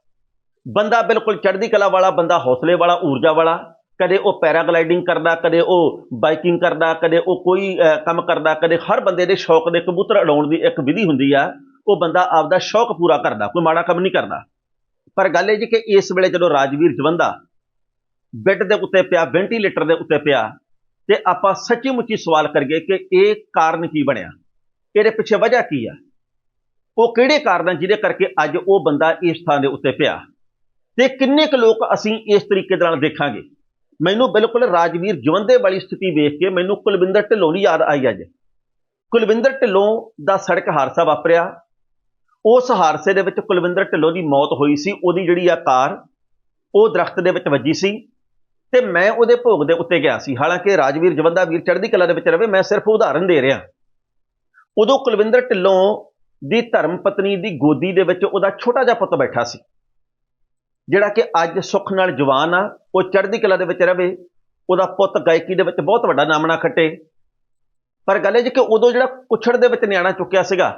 ਬੰਦਾ ਬਿਲਕੁਲ ਚੜ੍ਹਦੀ ਕਲਾ ਵਾਲਾ, ਬੰਦਾ ਹੌਸਲੇ ਵਾਲਾ, ਊਰਜਾ ਵਾਲਾ, ਕਦੇ ਉਹ ਪੈਰਾਗਲਾਈਡਿੰਗ ਕਰਦਾ, ਕਦੇ ਉਹ ਬਾਈਕਿੰਗ ਕਰਦਾ, ਕਦੇ ਉਹ ਕੋਈ ਕੰਮ ਕਰਦਾ, ਕਦੇ ਹਰ ਬੰਦੇ ਦੇ ਸ਼ੌਕ ਦੇ ਕਬੂਤਰ ਉਡਾਉਣ ਦੀ ਇੱਕ ਵਿਧੀ ਹੁੰਦੀ ਆ, ਉਹ ਬੰਦਾ ਆਪਦਾ ਸ਼ੌਕ ਪੂਰਾ ਕਰਦਾ, ਕੋਈ ਮਾੜਾ ਕੰਮ ਨਹੀਂ ਕਰਦਾ। ਪਰ ਗੱਲ ਇਹ ਜੀ ਕਿ ਇਸ ਵੇਲੇ ਜਦੋਂ ਰਾਜਵੀਰ ਜਵੰਦਾ ਬੈੱਡ ਦੇ ਉੱਤੇ ਪਿਆ, ਵੈਂਟੀਲੇਟਰ ਦੇ ਉੱਤੇ ਪਿਆ ਤੇ ਆਪਾਂ ਸੱਚੀ ਮੁੱਚੀ ਸਵਾਲ ਕਰੀਏ ਕਿ ਇਹ ਕਾਰਨ ਕੀ ਬਣਿਆ? ਇਹਦੇ ਪਿੱਛੇ ਵਜ੍ਹਾ ਕੀ ਆ? ਉਹ ਕਿਹੜੇ ਕਾਰਨ ਆ ਜਿਹਦੇ ਕਰਕੇ ਅੱਜ ਉਹ ਬੰਦਾ ਇਸ ਥਾਂ ਦੇ ਉੱਤੇ ਪਿਆ? ਤੇ ਕਿੰਨੇ ਕੁ ਲੋਕ ਅਸੀਂ ਇਸ ਤਰੀਕੇ ਦੇ ਨਾਲ ਦੇਖਾਂਗੇ? ਮੈਨੂੰ ਬਿਲਕੁਲ ਰਾਜਵੀਰ ਜਵੰਦੇ ਵਾਲੀ ਸਥਿਤੀ ਵੇਖ ਕੇ ਮੈਨੂੰ ਕੁਲਵਿੰਦਰ ਢਿੱਲੋਂ ਦੀ ਯਾਦ ਆਈ ਅੱਜ। ਕੁਲਵਿੰਦਰ ਢਿੱਲੋਂ ਦਾ ਸੜਕ ਹਾਦਸਾ ਵਾਪਰਿਆ। ਉਸ ਹਾਦਸੇ ਦੇ ਵਿੱਚ ਕੁਲਵਿੰਦਰ ਢਿੱਲੋਂ ਦੀ ਮੌਤ ਹੋਈ ਸੀ। ਉਹਦੀ ਜਿਹੜੀ ਆ ਕਾਰ, ਉਹ ਦਰਖਤ ਦੇ ਵਿੱਚ ਵੱਜੀ ਸੀ। ਤੇ ਮੈਂ ਉਹਦੇ ਭੋਗ ਦੇ ਉੱਤੇ ਗਿਆ ਸੀ। ਹਾਲਾਂਕਿ ਰਾਜਵੀਰ ਜਵੰਦਾ ਵੀਰ ਚੜ੍ਹਦੀ ਕਲਾ ਦੇ ਵਿੱਚ ਰਵੇ ਮੈਂ ਸਿਰਫ ਉਦਾਹਰਨ ਦੇ ਰਿਹਾ। ਉਦੋਂ ਕੁਲਵਿੰਦਰ ਢਿੱਲੋਂ ਦੀ ਧਰਮ ਪਤਨੀ ਦੀ ਗੋਦੀ ਦੇ ਵਿੱਚ ਉਹਦਾ ਛੋਟਾ ਜਿਹਾ ਪੁੱਤ ਬੈਠਾ ਸੀ। ਜਿਹੜਾ ਕਿ ਅੱਜ ਸੁੱਖ ਨਾਲ ਜਵਾਨ ਆ, ਉਹ ਚੜ੍ਹਦੀ ਕਲਾ ਦੇ ਵਿੱਚ ਰਵੇ ਉਹਦਾ ਪੁੱਤ ਗਾਇਕੀ ਦੇ ਵਿੱਚ ਬਹੁਤ ਵੱਡਾ ਨਾਮਣਾ ਖੱਟੇ। ਪਰ ਗੱਲ ਇਹ ਜੀ ਕਿ ਉਦੋਂ ਜਿਹੜਾ ਕੁਛੜ ਦੇ ਵਿੱਚ ਨਿਆਣਾ ਚੁੱਕਿਆ ਸੀਗਾ,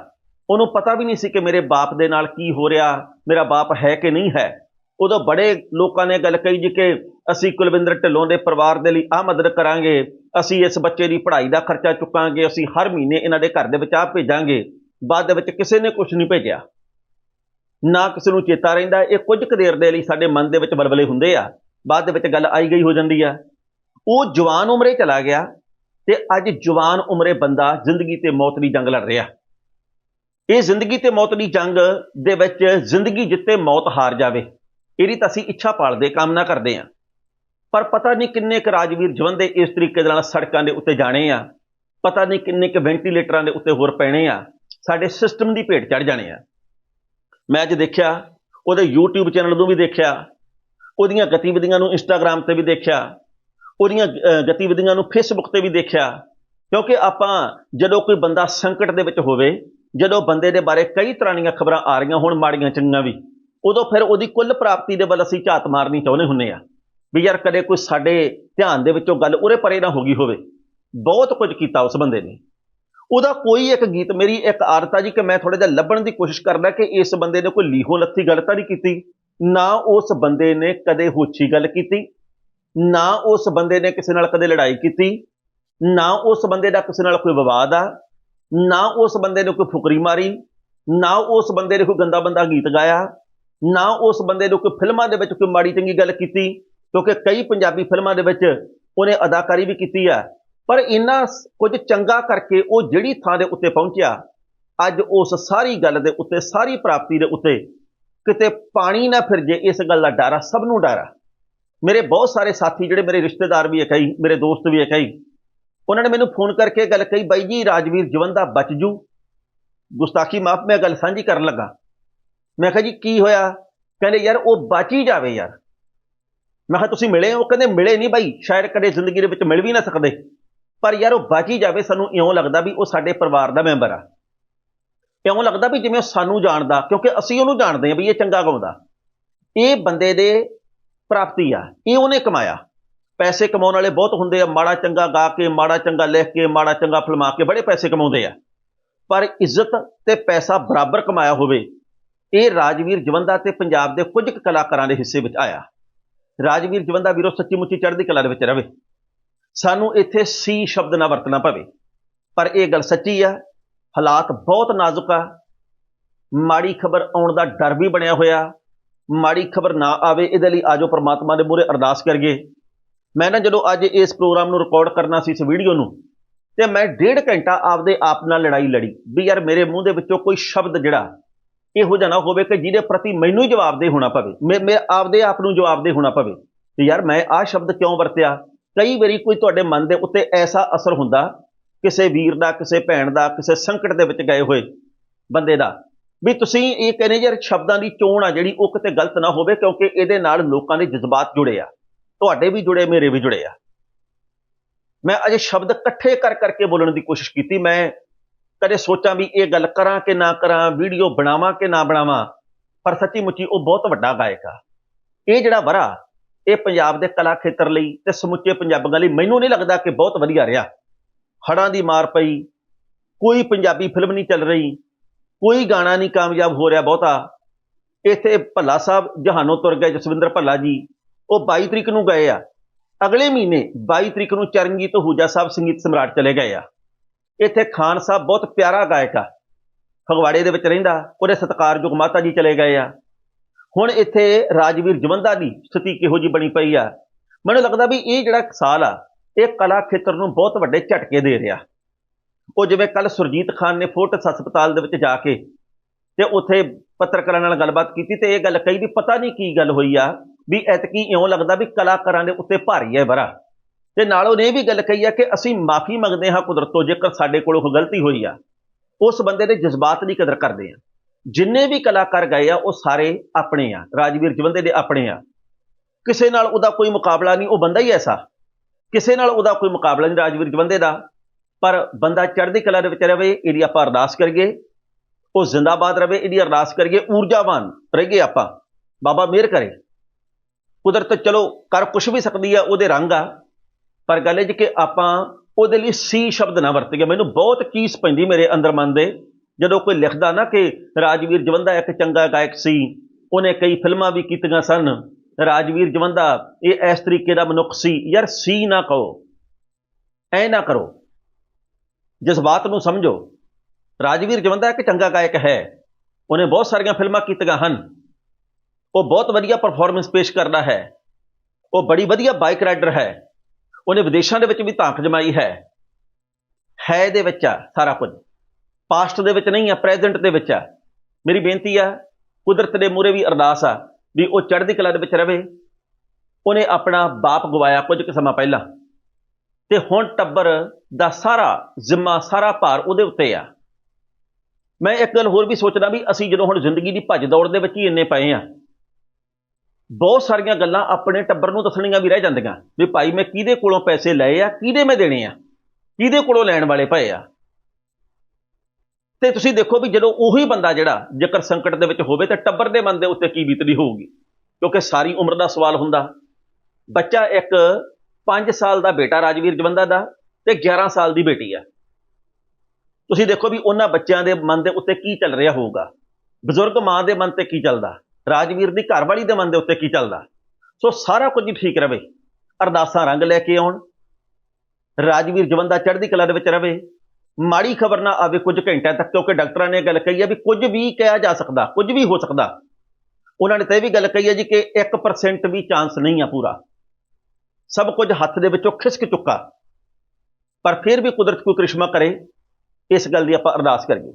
ਉਹਨੂੰ ਪਤਾ ਵੀ ਨਹੀਂ ਸੀ ਕਿ ਮੇਰੇ ਬਾਪ ਦੇ ਨਾਲ ਕੀ ਹੋ ਰਿਹਾ, ਮੇਰਾ ਬਾਪ ਹੈ ਕਿ ਨਹੀਂ ਹੈ। ਉਦੋਂ ਬੜੇ ਲੋਕਾਂ ਨੇ ਗੱਲ ਕਹੀ ਜੀ ਕਿ ਅਸੀਂ ਕੁਲਵਿੰਦਰ ਢਿੱਲੋਂ ਦੇ ਪਰਿਵਾਰ ਦੇ ਲਈ ਆਹ ਮਦਦ ਕਰਾਂਗੇ, ਅਸੀਂ ਇਸ ਬੱਚੇ ਦੀ ਪੜ੍ਹਾਈ ਦਾ ਖਰਚਾ ਚੁੱਕਾਂਗੇ, ਅਸੀਂ ਹਰ ਮਹੀਨੇ ਇਹਨਾਂ ਦੇ ਘਰ ਦੇ ਵਿੱਚ ਆਹ ਭੇਜਾਂਗੇ। ਬਾਅਦ ਦੇ ਵਿੱਚ ਕਿਸੇ ਨੇ ਕੁਝ ਨਹੀਂ ਭੇਜਿਆ। ਨਾ ਕਿਸੇ ਨੂੰ ਚੇਤਾ ਰਹਿੰਦਾ, ਇਹ ਕੁਝ ਕੁ ਦੇਰ ਦੇ ਲਈ ਸਾਡੇ ਮਨ ਦੇ ਵਿੱਚ ਬਲਬਲੇ ਹੁੰਦੇ ਆ। ਬਾਅਦ ਦੇ ਵਿੱਚ ਗੱਲ ਆਈ ਗਈ ਹੋ ਜਾਂਦੀ ਆ। ਉਹ ਜਵਾਨ ਉਮਰੇ ਚਲਾ ਗਿਆ ਤੇ ਅੱਜ ਜਵਾਨ ਉਮਰੇ ਬੰਦਾ ਜ਼ਿੰਦਗੀ ਤੇ ਮੌਤ ਦੀ ਜੰਗ ਲੜ ਰਿਹਾ। ਇਹ ਜ਼ਿੰਦਗੀ ਤੇ ਮੌਤ ਦੀ ਜੰਗ ਦੇ ਵਿੱਚ ਜ਼ਿੰਦਗੀ ਜਿੱਤੇ ਮੌਤ ਹਾਰ ਜਾਵੇ। ਇਹਦੀ ਤਾਂ ਅਸੀਂ ਇੱਛਾ ਪਾਲਦੇ ਕਾਮਨਾ ਕਰਦੇ ਆ ਪਰ ਪਤਾ ਨਹੀਂ ਕਿੰਨੇ ਕੁ ਰਾਜਵੀਰ ਜਵੰਦੇ ਇਸ ਤਰੀਕੇ ਦੇ ਨਾਲ ਸੜਕਾਂ ਦੇ ਉੱਤੇ ਜਾਣੇ ਆ। ਪਤਾ ਨਹੀਂ ਕਿੰਨੇ ਕੁ ਵੈਂਟੀਲੇਟਰਾਂ ਦੇ ਉੱਤੇ ਹੋਰ ਪੈਣੇ ਆ। ਸਾਡੇ ਸਿਸਟਮ ਦੀ ਭੇਟ ਚੜ ਜਾਣੇ ਆ। ਮੈਂ ਅੱਜ ਦੇਖਿਆ ਉਹਦੇ YouTube ਚੈਨਲ ਨੂੰ ਵੀ ਦੇਖਿਆ ਉਹਦੀਆਂ ਗਤੀਵਿਧੀਆਂ ਨੂੰ Instagram ਤੇ ਵੀ ਦੇਖਿਆ ਉਹਦੀਆਂ ਅਹ, ਗਤੀਵਿਧੀਆਂ ਨੂੰ Facebook ਤੇ ਵੀ ਦੇਖਿਆ। ਕਿਉਂਕਿ ਆਪਾਂ ਜਦੋਂ ਕੋਈ ਬੰਦਾ ਸੰਕਟ ਦੇ ਵਿੱਚ ਹੋਵੇ ਜਦੋਂ ਬੰਦੇ ਦੇ ਬਾਰੇ ਕਈ ਤਰ੍ਹਾਂ ਦੀਆਂ ਖਬਰਾਂ ਆ ਰਹੀਆਂ ਹੋਣ ਮਾੜੀਆਂ ਚੰਗੀਆਂ ਵੀ ਉਦੋਂ ਫਿਰ ਉਹਦੀ ਕੁੱਲ ਪ੍ਰਾਪਤੀ ਦੇ ਵੱਲ ਅਸੀਂ ਝਾਤ ਮਾਰਨੀ ਚਾਹੁੰਦੇ ਹੁੰਨੇ ਆ ਵੀ ਯਾਰ ਕਦੇ ਕੋਈ ਸਾਡੇ ਧਿਆਨ ਦੇ ਵਿੱਚੋਂ ਗੱਲ ਉਰੇ ਪਰੇ ਨਾ ਹੋ ਗਈ ਹੋਵੇ। ਬਹੁਤ ਕੁਝ ਕੀਤਾ ਉਸ ਬੰਦੇ ਨੇ। ਉਹਦਾ ਕੋਈ ਇੱਕ ਗੀਤ, ਮੇਰੀ ਇੱਕ ਆਦਤ ਆ ਜੀ ਕਿ ਮੈਂ ਥੋੜਾ ਜਿਹਾ ਲੱਭਣ ਦੀ ਕੋਸ਼ਿਸ਼ ਕਰਦਾ ਕਿ ਇਸ ਬੰਦੇ ਨੇ ਕੋਈ ਲੀਹੋ ਲੱਥੀ ਗੱਲ ਤਾਂ ਨਹੀਂ ਕੀਤੀ, ਨਾ ਉਸ ਬੰਦੇ ਨੇ ਕਦੇ ਹੋਛੀ ਗੱਲ ਕੀਤੀ, ਨਾ ਉਸ ਬੰਦੇ ਨੇ ਕਿਸੇ ਨਾਲ ਕਦੇ ਲੜਾਈ ਕੀਤੀ, ਨਾ ਉਸ ਬੰਦੇ ਦਾ ਕਿਸੇ ਨਾਲ ਕੋਈ ਵਿਵਾਦ ਆ, ਨਾ ਉਸ ਬੰਦੇ ਨੇ ਕੋਈ ਫੁਕਰੀ ਮਾਰੀ, ਨਾ ਉਸ ਬੰਦੇ ਨੇ ਕੋਈ ਗੰਦਾ ਬੰਦਾ ਗੀਤ ਗਾਇਆ ਨਾ ਉਸ ਬੰਦੇ ਨੂੰ ਕੋਈ ਫਿਲਮਾਂ ਦੇ ਵਿੱਚ ਕੋਈ ਮਾੜੀ ਚੰਗੀ ਗੱਲ ਕੀਤੀ, ਕਿਉਂਕਿ ਕਈ ਪੰਜਾਬੀ ਫਿਲਮਾਂ ਦੇ ਵਿੱਚ ਉਹਨੇ ਅਦਾਕਾਰੀ ਵੀ ਕੀਤੀ ਆ। ਪਰ ਇੰਨਾ ਕੁਝ ਚੰਗਾ ਕਰਕੇ ਉਹ ਜਿਹੜੀ ਥਾਂ ਦੇ ਉੱਤੇ ਪਹੁੰਚਿਆ, ਅੱਜ ਉਸ ਸਾਰੀ ਗੱਲ ਦੇ ਉੱਤੇ, ਸਾਰੀ ਪ੍ਰਾਪਤੀ ਦੇ ਉੱਤੇ ਕਿਤੇ ਪਾਣੀ ਨਾ ਫਿਰ ਜੇ ਇਸ ਗੱਲ ਦਾ ਡਰ ਆ, ਸਭ ਨੂੰ ਡਰ ਆ। ਮੇਰੇ ਬਹੁਤ ਸਾਰੇ ਸਾਥੀ ਜਿਹੜੇ ਮੇਰੇ ਰਿਸ਼ਤੇਦਾਰ ਵੀ ਹੈ ਕਈ ਮੇਰੇ ਦੋਸਤ ਵੀ ਹੈ ਕਈ ਉਹਨਾਂ ਨੇ ਮੈਨੂੰ ਫੋਨ ਕਰਕੇ ਗੱਲ ਕਹੀ, ਬਾਈ ਜੀ ਰਾਜਵੀਰ ਜਵੰਦਾ ਬਚ ਜੂ ਗੁਸਤਾਖੀ ਮਾਫ, ਮੈਂ ਗੱਲ ਸਾਂਝੀ ਕਰਨ ਲੱਗਾ। ਮੈਂ ਕਿਹਾ ਜੀ, ਕੀ ਹੋਇਆ? ਕਹਿੰਦੇ, ਯਾਰ, ਉਹ ਬਚ ਹੀ ਜਾਵੇ ਯਾਰ। ਮੈਂ ਕਿਹਾ, ਤੁਸੀਂ ਮਿਲੇ ਹੋ? ਕਹਿੰਦੇ, ਮਿਲੇ ਨਹੀਂ ਬਾਈ, ਸ਼ਾਇਦ ਕਦੇ ਜ਼ਿੰਦਗੀ ਦੇ ਵਿੱਚ ਮਿਲ ਵੀ ਨਾ ਸਕਦੇ। ਪਰ ਯਾਰ, ਉਹ ਬਚ ਹੀ ਜਾਵੇ, ਸਾਨੂੰ ਇਉਂ ਲੱਗਦਾ ਵੀ ਉਹ ਸਾਡੇ ਪਰਿਵਾਰ ਦਾ ਮੈਂਬਰ ਆ। ਇਉਂ ਲੱਗਦਾ ਵੀ ਜਿਵੇਂ ਉਹ ਸਾਨੂੰ ਜਾਣਦਾ, ਕਿਉਂਕਿ ਅਸੀਂ ਉਹਨੂੰ ਜਾਣਦੇ ਹਾਂ ਵੀ ਇਹ ਚੰਗਾ ਗਾਉਂਦਾ ਇਹ ਬੰਦੇ ਦੇ ਪ੍ਰਾਪਤੀ ਆ, ਇਹ ਉਹਨੇ ਕਮਾਇਆ। ਪੈਸੇ ਕਮਾਉਣ ਵਾਲੇ ਬਹੁਤ ਹੁੰਦੇ ਆ, ਮਾੜਾ ਚੰਗਾ ਗਾ ਕੇ, ਮਾੜਾ ਚੰਗਾ ਲਿਖ ਕੇ, ਮਾੜਾ ਚੰਗਾ ਫਿਲਮਾ ਕੇ, ਬੜੇ ਪੈਸੇ ਕਮਾਉਂਦੇ ਆ। ਪਰ ਇੱਜ਼ਤ ਤੇ ਪੈਸਾ ਬਰਾਬਰ ਕਮਾਇਆ ਹੋਵੇ ਇਹ ਰਾਜਵੀਰ ਜਵੰਦਾ ਤੇ ਪੰਜਾਬ ਦੇ ਕੁਝ ਕੁ ਕਲਾਕਾਰਾਂ ਦੇ ਹਿੱਸੇ ਵਿੱਚ ਆਇਆ। ਰਾਜਵੀਰ ਜਵੰਦਾ ਵੀਰੋ, ਸੱਚੀ ਮੁੱਚੀ ਚੜ੍ਹਦੀ ਕਲਾ ਦੇ ਵਿੱਚ ਰਵੇ। ਸਾਨੂੰ ਇੱਥੇ ਸੀ ਸ਼ਬਦ ਨਾ ਵਰਤਣਾ ਪਵੇ। ਪਰ ਇਹ ਗੱਲ ਸੱਚੀ ਆ, ਹਾਲਾਤ ਬਹੁਤ ਨਾਜ਼ੁਕ ਆ। ਮਾੜੀ ਖਬਰ ਆਉਣ ਦਾ ਡਰ ਵੀ ਬਣਿਆ ਹੋਇਆ। ਮਾੜੀ ਖਬਰ ਨਾ ਆਵੇ, ਇਹਦੇ ਲਈ ਆਜੋ ਪ੍ਰਮਾਤਮਾ ਦੇ ਮੂਹਰੇ ਅਰਦਾਸ ਕਰੀਏ। ਮੈਂ ਨਾ ਜਦੋਂ ਅੱਜ ਇਸ ਪ੍ਰੋਗਰਾਮ ਨੂੰ ਰਿਕਾਰਡ ਕਰਨਾ ਸੀ, ਇਸ ਵੀਡੀਓ ਨੂੰ, ਤੇ ਮੈਂ ਡੇਢ ਘੰਟਾ ਆਪਦੇ ਆਪ ਨਾਲ ਲੜਾਈ ਲੜੀ। ਵੀ ਯਾਰ ਮੇਰੇ ਮੂੰਹ ਦੇ ਵਿੱਚੋਂ ਕੋਈ ਸ਼ਬਦ ਜਿਹੜਾ ਇਹੋ ਜਿਹਾ ਨਾ ਹੋਵੇ ਕਿ ਜਿਹਦੇ ਪ੍ਰਤੀ ਮੈਨੂੰ ਹੀ ਜਵਾਬਦੇਹ ਹੋਣਾ ਪਵੇ। ਮੈਂ ਮੈਂ ਆਪਦੇ ਆਪ ਨੂੰ ਜਵਾਬਦੇਹ ਹੋਣਾ ਪਵੇ। ਤੇ ਯਾਰ ਮੈਂ ਆਹ ਸ਼ਬਦ ਕਿਉਂ ਵਰਤਿਆ? ਕਈ ਵਾਰੀ ਕੋਈ ਤੁਹਾਡੇ ਮਨ ਦੇ ਉੱਤੇ ਐਸਾ ਅਸਰ ਹੁੰਦਾ, ਕਿਸੇ ਵੀਰ ਦਾ, ਕਿਸੇ ਭੈਣ ਦਾ, ਕਿਸੇ ਸੰਕਟ ਦੇ ਵਿੱਚ ਗਏ ਹੋਏ ਬੰਦੇ ਦਾ, ਵੀ ਤੁਸੀਂ ਇਹ ਕਹਿੰਦੇ ਯਾਰ ਸ਼ਬਦਾਂ ਦੀ ਚੋਣ ਆ ਜਿਹੜੀ ਉਹ ਕਿਤੇ ਗਲਤ ਨਾ ਹੋਵੇ ਕਿਉਂਕਿ ਇਹਦੇ ਨਾਲ ਲੋਕਾਂ ਦੇ ਜਜ਼ਬਾਤ ਜੁੜੇ ਆ। ਤੁਹਾਡੇ ਵੀ ਜੁੜੇ, ਮੇਰੇ ਵੀ ਜੁੜੇ ਆ। ਮੈਂ ਅਜੇ ਸ਼ਬਦ ਇਕੱਠੇ ਕਰ ਕਰਕੇ ਬੋਲਣ ਦੀ ਕੋਸ਼ਿਸ਼ ਕੀਤੀ। ਮੈਂ ਕਦੇ ਸੋਚਾਂ ਵੀ ਇਹ ਗੱਲ ਕਰਾਂ ਕਿ ਨਾ ਕਰਾਂ, ਵੀਡੀਓ ਬਣਾਵਾਂ ਕਿ ਨਾ ਬਣਾਵਾਂ, ਪਰ ਸੱਚੀ ਮੁੱਚੀ ਉਹ ਬਹੁਤ ਵੱਡਾ ਗਾਇਕ ਆ। ਇਹ ਜਿਹੜਾ ਵਰਾ, ਇਹ ਪੰਜਾਬ ਦੇ ਕਲਾ ਖੇਤਰ ਲਈ ਤੇ ਸਮੁੱਚੇ ਪੰਜਾਬੀਆਂ ਲਈ ਮੈਨੂੰ ਨਹੀਂ ਲੱਗਦਾ ਕਿ ਬਹੁਤ ਵਧੀਆ ਰਿਹਾ। ਹੜਾਂ ਦੀ ਮਾਰ ਪਈ, ਕੋਈ ਪੰਜਾਬੀ ਫਿਲਮ ਨਹੀਂ ਚੱਲ ਰਹੀ, ਕੋਈ ਗਾਣਾ ਨਹੀਂ ਕਾਮਯਾਬ ਹੋ ਰਿਹਾ ਬਹੁਤਾ। ਇੱਥੇ ਭੱਲਾ ਸਾਹਿਬ ਜਹਾਨੋਂ ਤੁਰ ਗਏ ਜਸਵਿੰਦਰ ਭੱਲਾ ਜੀ, ਉਹ 22 ਤਰੀਕ ਨੂੰ ਗਏ ਆ। ਅਗਲੇ ਮਹੀਨੇ 22 ਤਰੀਕ ਨੂੰ ਚਰਨਜੀਤ ਹੂਜਾ ਸਾਹਿਬ ਸੰਗੀਤ ਸਮਰਾਟ ਚਲੇ ਗਏ ਆ। ਇੱਥੇ ਖਾਨ ਸਾਹਿਬ ਬਹੁਤ ਪਿਆਰਾ ਗਾਇਕ ਆ। ਫਗਵਾੜੇ ਦੇ ਵਿੱਚ ਰਹਿੰਦਾ, ਉਹਦੇ ਸਤਿਕਾਰਯੋਗ ਮਾਤਾ ਜੀ ਚਲੇ ਗਏ ਆ। ਹੁਣ ਇੱਥੇ ਰਾਜਵੀਰ ਜਵੰਦਾ ਦੀ ਸਥਿਤੀ ਕਿਹੋ ਜੀ ਬਣੀ ਪਈ ਆ? ਮੈਨੂੰ ਲੱਗਦਾ ਵੀ ਇਹ ਜਿਹੜਾ ਸਾਲ ਆ, ਇਹ ਕਲਾ ਖੇਤਰ ਨੂੰ ਬਹੁਤ ਵੱਡੇ ਝਟਕੇ ਦੇ ਰਿਹਾ। ਉਹ ਜਿਵੇਂ ਕੱਲ ਸੁਰਜੀਤ ਖਾਨ ਨੇ ਫੋਰਟਸ ਹਸਪਤਾਲ ਦੇ ਵਿੱਚ ਜਾ ਕੇ ਤੇ ਉੱਥੇ ਪੱਤਰਕਾਰਾਂ ਨਾਲ ਗੱਲਬਾਤ ਕੀਤੀ ਤੇ ਇਹ ਗੱਲ ਕਹੀ ਵੀ ਪਤਾ ਨਹੀਂ ਕੀ ਗੱਲ ਹੋਈ ਆ, ਵੀ ਐਤਕੀ ਇਉਂ ਲੱਗਦਾ ਵੀ ਕਲਾਕਾਰਾਂ ਦੇ ਉੱਤੇ ਭਾਰੀ ਹੈ ਬਰਾ ਤੇ ਨਾਲ ਉਹਨੇ ਇਹ ਵੀ ਗੱਲ ਕਹੀ ਆ ਕਿ ਅਸੀਂ ਮਾਫੀ ਮੰਗਦੇ ਹਾਂ ਕੁਦਰਤ ਤੋਂ ਜੇਕਰ ਸਾਡੇ ਕੋਲੋਂ ਕੋਈ ਗਲਤੀ ਹੋਈ ਆ। ਉਸ ਬੰਦੇ ਦੇ ਜਜ਼ਬਾਤ ਦੀ ਕਦਰ ਕਰਦੇ ਆ। ਜਿੰਨੇ ਵੀ ਕਲਾਕਾਰ ਗਏ ਆ, ਉਹ ਸਾਰੇ ਆਪਣੇ ਆ। ਰਾਜਵੀਰ ਜਵੰਦੇ ਦੇ ਆਪਣੇ ਆ। ਕਿਸੇ ਨਾਲ ਉਹਦਾ ਕੋਈ ਮੁਕਾਬਲਾ ਨਹੀਂ, ਉਹ ਬੰਦਾ ਹੀ ਐਸਾ। ਕਿਸੇ ਨਾਲ ਉਹਦਾ ਕੋਈ ਮੁਕਾਬਲਾ ਨਹੀਂ ਰਾਜਵੀਰ ਜਵੰਦੇ ਦਾ। ਪਰ ਬੰਦਾ ਚੜ੍ਹਦੀ ਕਲਾ ਦੇ ਵਿੱਚ ਰਹੇ ਇਹਦੀ ਆਪਾਂ ਅਰਦਾਸ ਕਰੀਏ। ਉਹ ਜ਼ਿੰਦਾਬਾਦ ਰਹੇ ਇਹਦੀ ਅਰਦਾਸ ਕਰੀਏ। ਊਰਜਾਵਾਨ ਰਹੀਏ ਆਪਾਂ। ਬਾਬਾ ਮਿਹਰ ਕਰੇ। ਕੁਦਰਤ ਚਲੋ, ਕਰ ਕੁਛ ਵੀ ਸਕਦੀ ਆ, ਉਹਦੇ ਰੰਗ ਆ। ਪਰ ਗੱਲ ਇਹ ਜੀ ਕਿ ਆਪਾਂ ਉਹਦੇ ਲਈ ਸੀ ਸ਼ਬਦ ਨਾ ਵਰਤੀਏ। ਮੈਨੂੰ ਬਹੁਤ ਕੀਸ ਪੈਂਦੀ ਮੇਰੇ ਅੰਦਰ ਮਨ ਦੇ। ਜਦੋਂ ਕੋਈ ਲਿਖਦਾ ਨਾ ਕਿ ਰਾਜਵੀਰ ਜਵੰਦਾ ਇੱਕ ਚੰਗਾ ਗਾਇਕ ਸੀ, ਉਹਨੇ ਕਈ ਫਿਲਮਾਂ ਵੀ ਕੀਤੀਆਂ ਸਨ। ਰਾਜਵੀਰ ਜਵੰਦਾ, ਇਹ ਇਸ ਤਰੀਕੇ ਦਾ ਮਨੁੱਖ ਸੀ। ਯਾਰ ਸੀ ਨਾ ਕਹੋ ਐ ਨਾ ਕਰੋ। ਜਜ਼ਬਾਤ ਨੂੰ ਸਮਝੋ। ਰਾਜਵੀਰ ਜਵੰਦਾ ਇੱਕ ਚੰਗਾ ਗਾਇਕ ਹੈ। ਉਹਨੇ ਬਹੁਤ ਸਾਰੀਆਂ ਫਿਲਮਾਂ ਕੀਤੀਆਂ ਹਨ। ਉਹ ਬਹੁਤ ਵਧੀਆ ਪਰਫਾਰਮੈਂਸ ਪੇਸ਼ ਕਰਦਾ ਹੈ। ਉਹ ਬੜੀ ਵਧੀਆ ਬਾਈਕ ਰਾਈਡਰ ਹੈ। ਉਹਨੇ ਵਿਦੇਸ਼ਾਂ ਦੇ ਵਿੱਚ ਵੀ ਧਾਕ ਜਮਾਈ ਹੈ। ਹੈ ਦੇ ਵਿੱਚ ਆ ਸਾਰਾ ਕੁਝ। ਪਾਸਟ ਦੇ ਵਿੱਚ ਨਹੀਂ ਆ ਪ੍ਰੈਜ਼ੈਂਟ ਦੇ ਵਿੱਚ ਆ। ਮੇਰੀ ਬੇਨਤੀ ਆ, ਕੁਦਰਤ ਦੇ ਮੂਹਰੇ ਵੀ ਅਰਦਾਸ ਆ ਵੀ ਉਹ ਚੜ੍ਹਦੀ ਕਲਾ ਦੇ ਵਿੱਚ ਰਵੇ। ਉਹਨੇ ਆਪਣਾ ਬਾਪ ਗਵਾਇਆ ਕੁਝ ਕੁ ਸਮਾਂ ਪਹਿਲਾਂ। ਤੇ ਹੁਣ ਟੱਬਰ ਦਾ ਸਾਰਾ ਜ਼ਿੰਮਾ, ਸਾਰਾ ਭਾਰ ਉਹਦੇ ਉੱਤੇ ਆ। ਮੈਂ ਇੱਕ ਗੱਲ ਹੋਰ ਵੀ ਸੋਚਦਾ ਵੀ ਅਸੀਂ ਜਦੋਂ ਹੁਣ ਜ਼ਿੰਦਗੀ ਦੀ ਭੱਜ ਦੌੜ ਦੇ ਵਿੱਚ ਹੀ ਇੰਨੇ ਪਏ ਆ ਬਹੁਤ ਸਾਰੀਆਂ ਗੱਲਾਂ ਆਪਣੇ ਟੱਬਰ ਨੂੰ ਦੱਸਣੀਆਂ ਵੀ ਰਹਿ ਜਾਂਦੀਆਂ ਵੀ ਭਾਈ ਮੈਂ ਕਿਹਦੇ ਕੋਲੋਂ ਪੈਸੇ ਲਏ ਆ, ਕਿਹਦੇ ਮੈਂ ਦੇਣੇ ਆ, ਕਿਹਦੇ ਕੋਲੋਂ ਲੈਣ ਵਾਲੇ ਪਏ ਆ। ਤੇ ਤੁਸੀਂ ਦੇਖੋ ਵੀ ਜਦੋਂ ਉਹੀ ਬੰਦਾ ਜਿਹੜਾ ਜੇਕਰ ਸੰਕਟ ਦੇ ਵਿੱਚ ਹੋਵੇ ਤਾਂ ਟੱਬਰ ਦੇ ਮਨ ਦੇ ਉੱਤੇ ਕੀ ਬੀਤਦੀ ਹੋਊਗੀ? ਕਿਉਂਕਿ ਸਾਰੀ ਉਮਰ ਦਾ ਸਵਾਲ ਹੁੰਦਾ। ਬੱਚਾ ਇੱਕ 5 ਸਾਲ ਦਾ ਬੇਟਾ ਰਾਜਵੀਰ ਜਵੰਦਾ ਦਾ ਤੇ 11 ਸਾਲ ਦੀ ਬੇਟੀ ਆ। ਤੁਸੀਂ ਦੇਖੋ ਵੀ ਉਹਨਾਂ ਬੱਚਿਆਂ ਦੇ ਮਨ ਦੇ ਉੱਤੇ ਕੀ ਚੱਲ ਰਿਹਾ ਹੋਊਗਾ? ਬਜ਼ੁਰਗ ਮਾਂ ਦੇ ਮਨ ਤੇ ਕੀ ਚੱਲਦਾ? ਰਾਜਵੀਰ ਦੀ ਘਰਵਾਲੀ ਦੇ ਮਨ ਦੇ ਉੱਤੇ ਕੀ ਚੱਲਦਾ? ਸੋ ਸਾਰਾ ਕੁਝ ਠੀਕ ਰਵੇ, ਅਰਦਾਸਾਂ ਰੰਗ ਲੈ ਕੇ ਆਉਣ, ਰਾਜਵੀਰ ਜਵੰਦਾ ਚੜ੍ਹਦੀ ਕਲਾ ਦੇ ਵਿੱਚ ਰਵੇ, ਮਾੜੀ ਖਬਰ ਨਾ ਆਵੇ ਕੁਝ ਘੰਟਿਆਂ ਤੱਕ, ਕਿਉਂਕਿ ਡਾਕਟਰਾਂ ਨੇ ਇਹ ਗੱਲ ਕਹੀ ਹੈ ਵੀ ਕੁਝ ਵੀ ਕਿਹਾ ਜਾ ਸਕਦਾ, ਕੁਝ ਵੀ ਹੋ ਸਕਦਾ। ਉਹਨਾਂ ਨੇ ਤਾਂ ਇਹ ਵੀ ਗੱਲ ਕਹੀ ਹੈ ਜੀ ਕਿ 1% ਵੀ ਚਾਂਸ ਨਹੀਂ ਆ ਪੂਰਾ। ਸਭ ਕੁਝ ਹੱਥ ਦੇ ਵਿੱਚੋਂ ਖਿਸਕ ਚੁੱਕਾ। ਪਰ ਫਿਰ ਵੀ ਕੁਦਰਤ ਕੋਈ ਕ੍ਰਿਸ਼ਮਾ ਕਰੇ, ਇਸ ਗੱਲ ਦੀ ਆਪਾਂ ਅਰਦਾਸ ਕਰੀਏ।